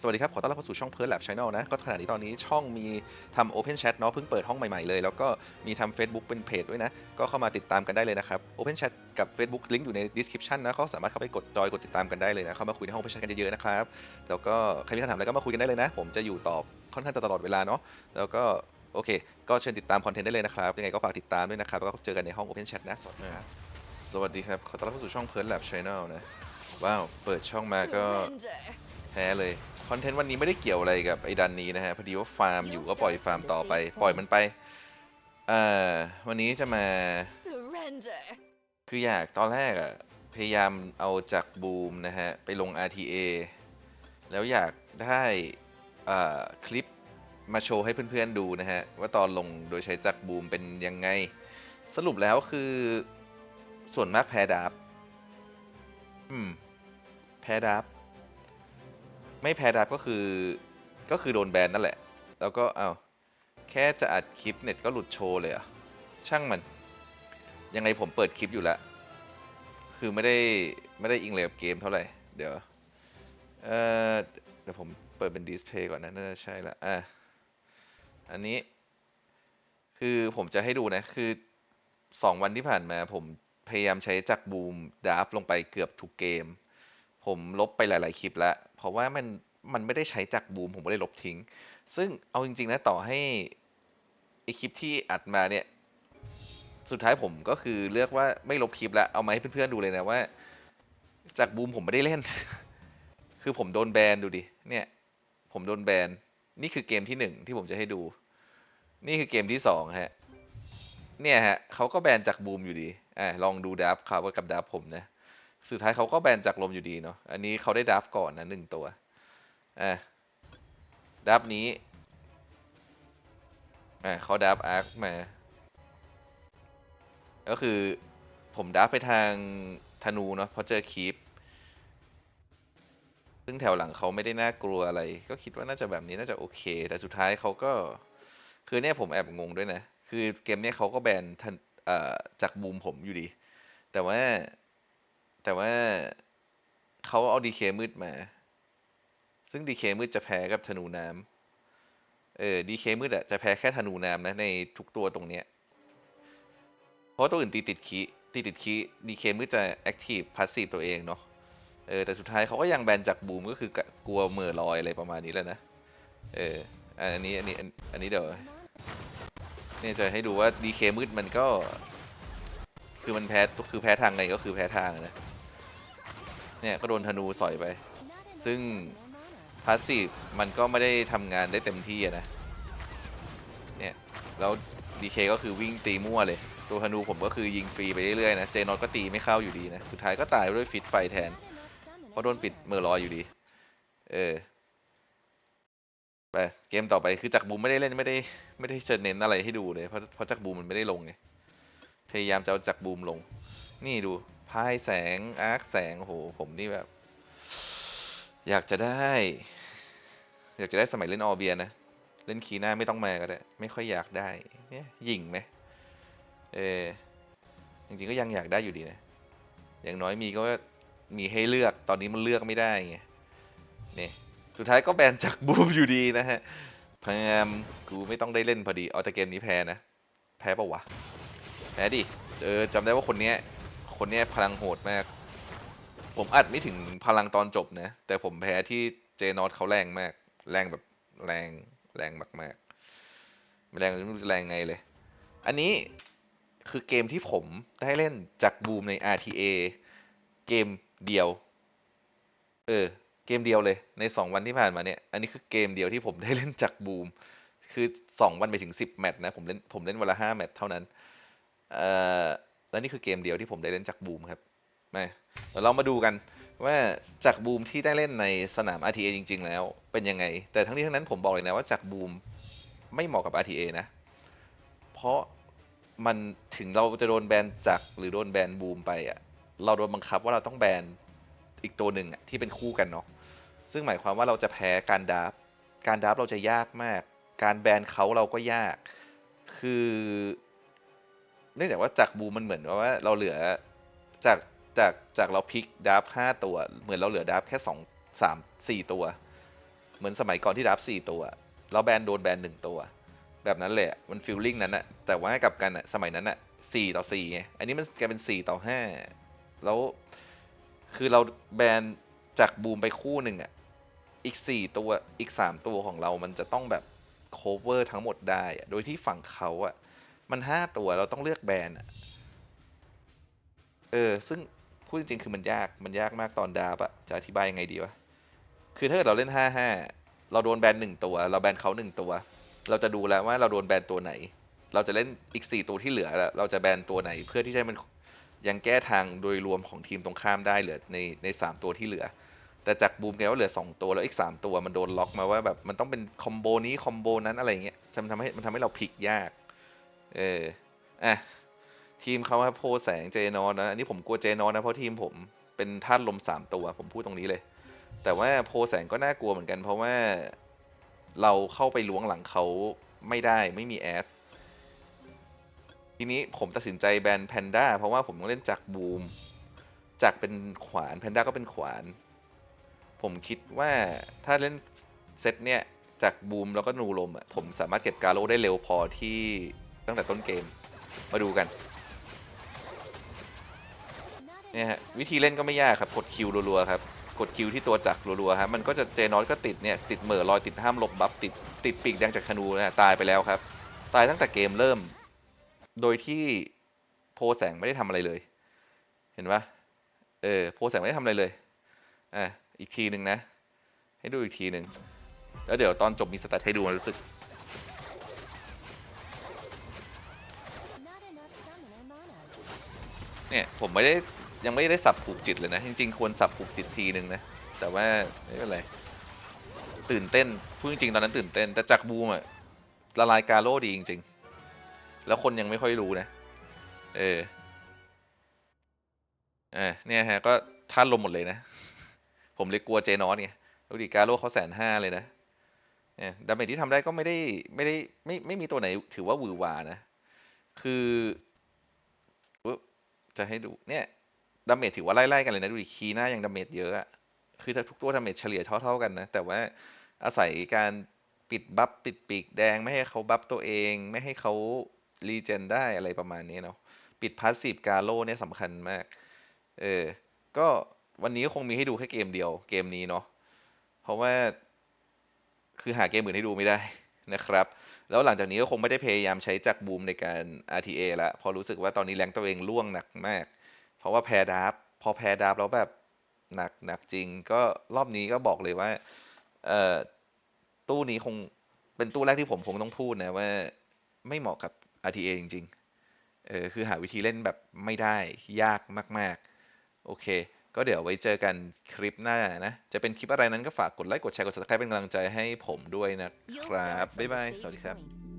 สวัสดีครับ ขอต้อนรับเข้าสู่ช่องเพิร์ลแลบช n แนลนะ ก็ขณะนี้ตอนนี้ช่องมีทำ Open Chat เนาะ เพิ่งเปิดห้องใหม่ๆเลย แล้วก็มีทำ Facebook เป็นเพจด้วยนะ ก็เข้ามาติดตามกันได้เลยนะครับ Open Chat กับ Facebook ลิงก์อยู่ใน description นะเขาสามารถเข้าไปกดจอยกดติดตามกันได้เลยนะ เข้ามาคุยในห้อง Open Chat กันเยอะๆนะครับ แล้วก็ใครมีคำถามอะไรก็มาคุยกันได้เลยนะ ผมจะอยู่ตอบค่อนข้างจะตลอดเวลาเนาะ แล้วก็โอเค ก็เชิญติดตามคอนเทนต์ได้เลยนะครับ ยังไงก็ฝากติดตามด้วยนะครับ แล้วก็เจอกันในห้อง Open Chat นะ สวัสดีครับ สวัสดีครับ ขอต้อนรับเข้าสู่ช่องเพิร์ลแลบช n แนลนะ ว้าว เปิดช่องมาก็ แพ้เลย คอนเทนต์วันนี้ไม่ได้เกี่ยวอะไรกับไอ้ดันนี้นะฮะ พอดีว่าฟาร์มอยู่ก็ปล่อยฟาร์มต่อไป ปล่อยมันไป เอ่อ วันนี้จะมา Surrender. คืออยากตอนแรกอะพยายามเอาจากบูมนะฮะ ไปลง RTA แล้วอยากได้เอ่อคลิปมาโชว์ให้เพื่อนๆดูนะฮะ ว่าตอนลงโดยใช้จักรบูมเป็นยังไง สรุปแล้วคือส่วนมากแพ้ดับอืม แพ้ดับ ไม่แพ้ดับก็คือก็คือโดนแบนนั่นแหละ แล้วก็เอาแค่จะอัดคลิปเน็ตก็หลุดโชว์เลยอะ ช่างมัน ยังไงผมเปิดคลิปอยู่แล้ว คือไม่ได้ไม่ได้อิงเลยกับเกมเท่าไหร่ เดี๋ยว เอ่อ เดี๋ยวผมเปิดเป็นดิสเพย์ก่อนนะน่าจะใช่ละอะ อันนี้ คือผมจะให้ดูนะ คือสองวันที่ผ่านมาผมพยายามใช้จักรบูมดาฟลงไปเกือบทุกเกม ผมลบไปหลาย ๆ คลิปแล้ว เพราะว่ามันมันไม่ได้ใช้จักบูมผมก็เลยลบทิ้ง ซึ่งเอาจริง ๆ นะต่อให้ไอคลิปที่อัดมาเนี่ย สุดท้ายผมก็คือเลือกว่าไม่ลบคลิปแล้วเอามาให้เพื่อนๆดูเลยนะว่า จากบูมผมไม่ได้เล่น คือผมโดนแบนดูดิ เนี่ย ผมโดนแบน นี่คือเกมที่หนึ่งที่ผมจะให้ดู นี่คือเกมที่สองฮะ เนี่ยฮะเขาก็แบนจากบูมอยู่ดี อ่าลองดูดับเขากับดับผมนะ สุดท้ายเขาก็แบนจากลมอยู่ดีเนาะ อันนี้เขาได้ดับก่อนนะหนึ่งตัว อะดับนี้ อะเขาดับอาร์คมา ก็คือผมดับไปทางธนูเนาะเพราะเจอคีปซึ่งแถวหลังเขาไม่ได้น่ากลัวอะไร ก็คิดว่าน่าจะแบบนี้น่าจะโอเค แต่สุดท้ายเขาก็ คือเนี่ยผมแอบงงด้วยนะ คือเกมเนี้ยเขาก็แบนจากบูมผมอยู่ดี แต่ว่า แต่ว่าเขาเอาดีเคมืดมา ซึ่งดีเคมืดจะแพ้กับธนูน้ำเออดีเคมืดอะจะแพ้แค่ธนูน้ำนะในทุกตัวตรงเนี้ย เพราะตัวอื่นตีติดคีตีติดคีดีเคมืดจะแอคทีฟพาสซีฟตัวเองเนาะเออแต่สุดท้ายเขาก็ยังแบนจากบูมก็คือกลัวเหม่อลอยอะไรประมาณนี้แหล้วนะ เอออันนี้อันนี้อันนี้เดี๋ยวเนี่ยจะให้ดูว่าดีเคมืดมันก็ คือมันแพ้คือแพ้ทางไงก็คือแพ้ทางนะ เนี่ยก็โดนธนูสอยไป ซึ่งพาสซีฟมันก็ไม่ได้ทำงานได้เต็มที่อะนะ เนี่ย แล้วดีเคก็คือวิ่งตีมั่วเลย ตัวธนูผมก็คือยิงฟรีไปเรื่อยๆนะ เจนอตก็ตีไม่เข้าอยู่ดีนะ สุดท้ายก็ตายด้วยฟิตไฟแทน เพราะโดนปิดเมอร์ลอยอยู่ดี เออ ไป เกมต่อไปคือจากบูมไม่ได้เล่นไม่ได้ไม่ได้จะเน้นอะไรให้ดูเลย เพราะเพราะจากบูมมันไม่ได้ลงไง พยายามจะเอาจากบูมลง นี่ดู พายแสง อาร์คแสงโหผมนี่แบบ อยากจะได้ อยากจะได้สมัยเล่นออเบียนะ เล่นคีหน้าไม่ต้องมาก็ได้ ไม่ค่อยอยากได้เนี่ยยิงไหมเออจริงๆก็ยังอยากได้อยู่ดีนะ อย่างน้อยมีก็มีให้เลือกตอนนี้มันเลือกไม่ได้ไงเนี่ยสุดท้ายก็แบนจากบูมอยู่ดีนะฮะพยายามกูไม่ต้องได้เล่นพอดีเอาแต่เกมนี้แพ้นะ แพ้ปะวะ แพ้ดิ เจอจำได้ว่าคนเนี้ย คนเนี้ยพลังโหดมาก ผมอัดไม่ถึงพลังตอนจบนะ แต่ผมแพ้ที่เจนอตเขาแรงมาก แรงแบบแรงแรงมากๆไม่แรงไม่รู้จะแรงไงเลย อันนี้คือเกมที่ผมได้เล่นจากบูมใน RTA เกมเดียว เออ เกมเดียวเลย ในสองวันที่ผ่านมาเนี่ย อันนี้คือเกมเดียวที่ผมได้เล่นจากบูม คือสองวันไปถึงสิบแมตช์นะ ผมเล่น ผมเล่นวันละห้าแมตช์เท่านั้น เอ่อ แล้วนี่คือเกมเดียวที่ผมได้เล่นจากบูมครับมาเดี๋ยวเรามาดูกันว่าจากบูมที่ได้เล่นในสนาม RTA จริง ๆ แล้วเป็นยังไง แต่ทั้งนี้ทั้งนั้นผมบอกเลยนะว่าจากบูมไม่เหมาะกับ RTA นะ เพราะมันถึงเราจะโดนแบนจากหรือโดนแบนบูมไปอะเราโดนบังคับว่าเราต้องแบนอีกตัวหนึ่งอะที่เป็นคู่กันเนาะซึ่งหมายความว่าเราจะแพ้การดับการดับเราจะยากมาก การแบนเขาเราก็ยาก คือ นื่องจากว่าจากบูมมันเหมือนว่าเราเหลือจากจากจากเราพลิกดับห้าตัว เหมือนเราเหลือดับแค่สองสามสี่ตัว เหมือนสมัยก่อนที่รับสี่ตัวแล้วแบนโดนแบนหนึ่งตัว แบบนั้นเลยอะมันฟีลลิ่งนั้นอะแต่ว่ากับกันอะสมัยนั้นอะสี่ต่อสี่ไงอันนี้มันกลายเป็นสี่ต่อห้าแล้วคือเราแบนจากบูมไปคู่หนึ่งอะอีกสี่ตัวอีกสามตัวของเรามันจะต้องแบบ cover ทั้งหมดได้ โดยที่ฝั่งเขาอะ มันห้าตัวเราต้องเลือกแบรนอะเออ ซึ่งพูดจริงๆคือมันยากมันยากมากตอนดาบอะจะอธิบายยังไงดีวะ คือถ้าเกิดเราเล่นห้าห้าเราโดนแบนหนึ่งตัว เราแบนเขาหนึ่งตัว เราจะดูแล้วว่าเราโดนแบนตัวไหน เราจะเล่นอีกสี่ตัวที่เหลือแล้วเราจะแบนตัวไหน เพื่อที่จะมันยังแก้ทางโดยรวมของทีมตรงข้ามได้เหลือในในสามตัวที่เหลือ แต่จากบูมแกว่าเหลือสองตัวแล้วอีกสามตัวมันโดนล็อกมาว่าแบบมันต้องเป็นคอมโบนี้คอมโบนั้นอะไรเงี้ยมันทำให้มันทำให้เราพลิกยาก เอออะทีมเขาว่าโพแสงเจนอนนะ อันนี้ผมกลัวเจนอนนะเพราะทีมผมเป็นธาตุลมสามตัว ผมพูดตรงนี้เลย แต่ว่าโพแสงก็น่ากลัวเหมือนกัน เพราะว่าเราเข้าไปล้วงหลังเขาไม่ได้ไม่มีแอดทีนี้ผมตัดสินใจแบนแพนด้าเพราะว่าผมต้องเล่นจากบูมจากเป็นขวานแพนด้าก็เป็นขวาน ผมคิดว่าถ้าเล่นเซตเนี่ยจากบูมแล้วก็นูลมอะผมสามารถเก็บกาโลได้เร็วพอที่ ตั้งแต่ต้นเกม มาดูกันเนี่ยฮะวิธีเล่นก็ไม่ยากครับกดคิวรัวๆครับกดคิวที่ตัวจักรรัวๆครับมันก็จะเจนอสก็ติดเนี่ยติดเหม่อลอยติดห้ามหลบบัฟติดติดปีกแดงจากธนูนะตายไปแล้วครับ ตายตั้งแต่เกมเริ่ม โดยที่โพแสงไม่ได้ทำอะไรเลย เห็นปะเออโพแสงไม่ได้ทำอะไรเลยอะอีกทีหนึ่งนะ ให้ดูอีกทีหนึ่งแล้วเดี๋ยวตอนจบมีสแตทให้ดูรู้สึก เนี่ยผมไม่ได้ยังไม่ได้สับผูกจิตเลยนะ จริง ๆ ควรสับผูกจิตทีหนึ่งนะ แต่ว่าไม่เป็นไรตื่นเต้นพูดจริงๆตอนนั้นตื่นเต้น แต่จากบูมอะละลายกาโร่ดีจริง ๆ แล้วคนยังไม่ค่อยรู้นะ เอออ่าเนี่ยฮะก็ท่านลมหมดเลยนะ ผมเลยกลัวเจนอสไงดูดิกาโร่เขาแสนห้าเลยนะเนี่ยดาเมจที่ทำได้ก็ไม่ได้ไม่ได้ไม่ไม่มีตัวไหนถือว่าหวือหวานะ คือ จะให้ดูเนี่ยดาเมจถือว่าไล่ๆกันเลยนะดูดิคีหน้ายังดาเมจเยอะอะคือทุกตัวดาเมจเฉลี่ยเท่าๆกันนะ แต่ว่าอาศัยการปิดบัฟปิดปีกแดงไม่ให้เขาบัฟตัวเอง ไม่ให้เขารีเจนได้อะไรประมาณนี้เนาะปิดพาสซีฟกาโลเนี่ยสำคัญมาก เออ ก็วันนี้ก็คงมีให้ดูแค่เกมเดียวเกมนี้เนาะเพราะว่าคือหาเกมอื่นให้ดูไม่ได้ นะครับ แล้วหลังจากนี้ก็คงไม่ได้พยายามใช้จักรบูมในการ RTA ล้วเพราะรู้สึกว่าตอนนี้แรงตัวเองล่วงหนักมาก เพราะว่าแพ้ดาร์ฟพอแพ้ดาร์ฟแล้วแบบหนักหนักจริง ก็รอบนี้ก็บอกเลยว่าเอ่อตู้นี้คงเป็นตู้แรกที่ผมคงต้องพูดนะว่าไม่เหมาะกับ RTA จริง ๆ เออคือหาวิธีเล่นแบบไม่ได้ยากมาก ๆ โอเค ก็เดี๋ยวไว้เจอกันคลิปหน้านะ จะเป็นคลิปอะไรนั้นก็ฝากกดไลค์ กดแชร์ กด subscribe เป็นกำลังใจให้ผมด้วยนะครับ บ๊ายบาย สวัสดีครับ